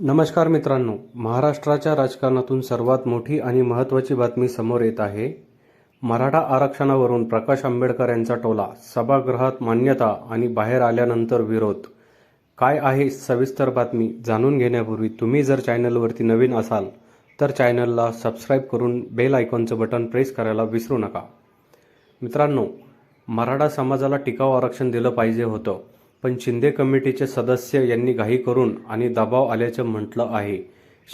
नमस्कार मित्रांनो महाराष्ट्राच्या राजकारणातून सर्वात मोठी आणि महत्त्वाची बातमी समोर येत आहे. मराठा आरक्षणावरून प्रकाश आंबेडकर यांचा टोला सभागृहात मान्यता आणि बाहेर आल्यानंतर विरोध. काय आहे सविस्तर बातमी जाणून घेण्यापूर्वी तुम्ही जर चॅनलवरती नवीन असाल तर चॅनलला सबस्क्राईब करून बेल आयकॉनचं बटन प्रेस करायला विसरू नका. मित्रांनो मराठा समाजाला टिकाव आरक्षण दिलं पाहिजे होतं. पण शिंदे कमिटीचे सदस्य यांनी घाई करून आणि दबाव आल्याचं म्हटलं आहे.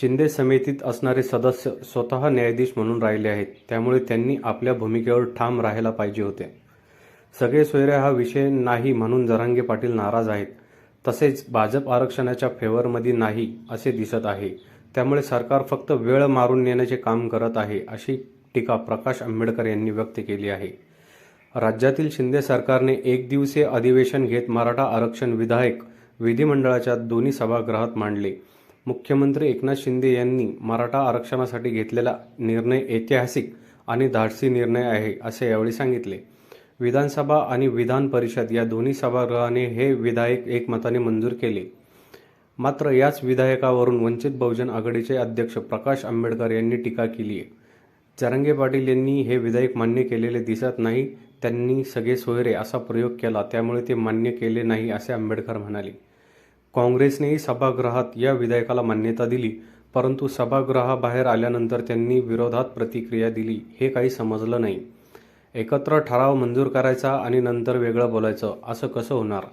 शिंदे समितीत असणारे सदस्य स्वतः न्यायाधीश म्हणून राहिले आहेत. त्यामुळे त्यांनी आपल्या भूमिकेवर ठाम राहायला पाहिजे होते. सगळे सोयरे हा विषय नाही म्हणून जरांगे पाटील नाराज आहेत. तसेच भाजप आरक्षणाच्या फेवरमध्ये नाही असे दिसत आहे. त्यामुळे सरकार फक्त वेळ मारून नेण्याचे काम करत आहे अशी टीका प्रकाश आंबेडकर यांनी व्यक्त केली आहे. राज्यातील शिंदे सरकारने एक दिवसीय अधिवेशन घेत मराठा आरक्षण विधायक विधिमंडळाच्या दोन्ही सभागृहात मांडले. मुख्यमंत्री एकनाथ शिंदे यांनी मराठा आरक्षणासाठी घेतलेला निर्णय ऐतिहासिक आणि धाडसी निर्णय आहे असे यावेळी सांगितले. विधानसभा आणि विधान परिषद या दोन्ही सभागृहाने हे विधायक एकमताने मंजूर केले. मात्र याच विधायकावरून वंचित बहुजन आघाडीचे अध्यक्ष प्रकाश आंबेडकर यांनी टीका केली आहे जरांगे पाटील यांनी हे विधायक मान्य केलेले दिसत नाही त्यांनी सगळे सोयरे असा प्रयोग केला त्यामुळे ते मान्य केले नाही असे आंबेडकर म्हणाले. काँग्रेसनेही सभागृहात या विधेयकाला मान्यता दिली परंतु सभागृहाबाहेर आल्यानंतर त्यांनी विरोधात प्रतिक्रिया दिली हे काही समजलं नाही. एकत्र ठराव मंजूर करायचा आणि नंतर वेगळं बोलायचं असं कसं होणार?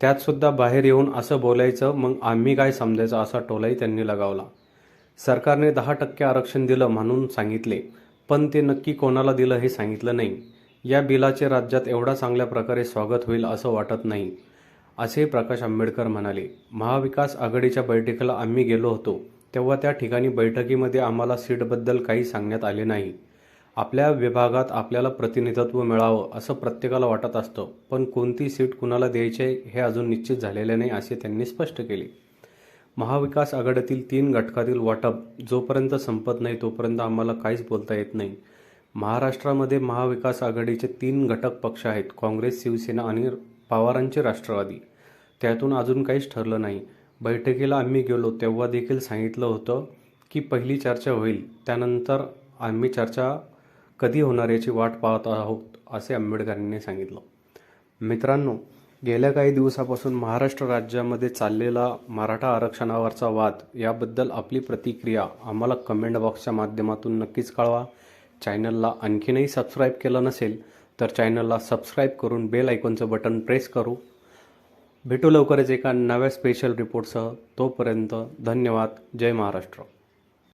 त्यातसुद्धा बाहेर येऊन असं बोलायचं मग आम्ही काय समजायचं असा टोलाही त्यांनी लगावला. सरकारने दहा टक्के आरक्षण दिलं म्हणून सांगितले पण ते नक्की कोणाला दिलं हे सांगितलं नाही. या बिलाचे राज्यात एवढा चांगल्या प्रकारे स्वागत होईल असं वाटत नाही असे प्रकाश आंबेडकर म्हणाले. महाविकास आघाडीच्या बैठकीला आम्ही गेलो होतो तेव्हा त्या ठिकाणी बैठकीमध्ये आम्हाला सीटबद्दल काही सांगण्यात आले नाही. आपल्या विभागात आपल्याला प्रतिनिधित्व मिळावं असं प्रत्येकाला वाटत असतं पण कोणती सीट कुणाला द्यायची हे अजून निश्चित झालेले नाही असे त्यांनी स्पष्ट केले. महाविकास आघाडीतील तीन घटकातील वाटप जोपर्यंत संपत नाही तोपर्यंत आम्हाला काहीच बोलता येत नाही. महाराष्ट्रामध्ये महाविकास आघाडीचे तीन घटक पक्ष आहेत काँग्रेस शिवसेना आणि पवारांचे राष्ट्रवादी. त्यातून अजून काहीच ठरलं नाही. बैठकीला आम्ही गेलो तेव्हा देखील सांगितलं होतं की पहिली चर्चा होईल त्यानंतर आम्ही चर्चा कधी होणार याची वाट पाहत आहोत असे आंबेडकरांनी सांगितलं. मित्रांनो गेल्या काही दिवसापासून महाराष्ट्र राज्यामध्ये चाललेला मराठा आरक्षणावरचा वाद याबद्दल आपली प्रतिक्रिया आम्हाला कमेंट बॉक्सच्या माध्यमातून नक्कीच कळवा. चॅनलला आणखीनही सबस्क्राईब केलं नसेल तर चॅनलला सबस्क्राईब करून बेल आयकॉनचं बटन प्रेस करू. भेटू लवकरच एका नव्या स्पेशल रिपोर्टसह तोपर्यंत धन्यवाद. जय महाराष्ट्र.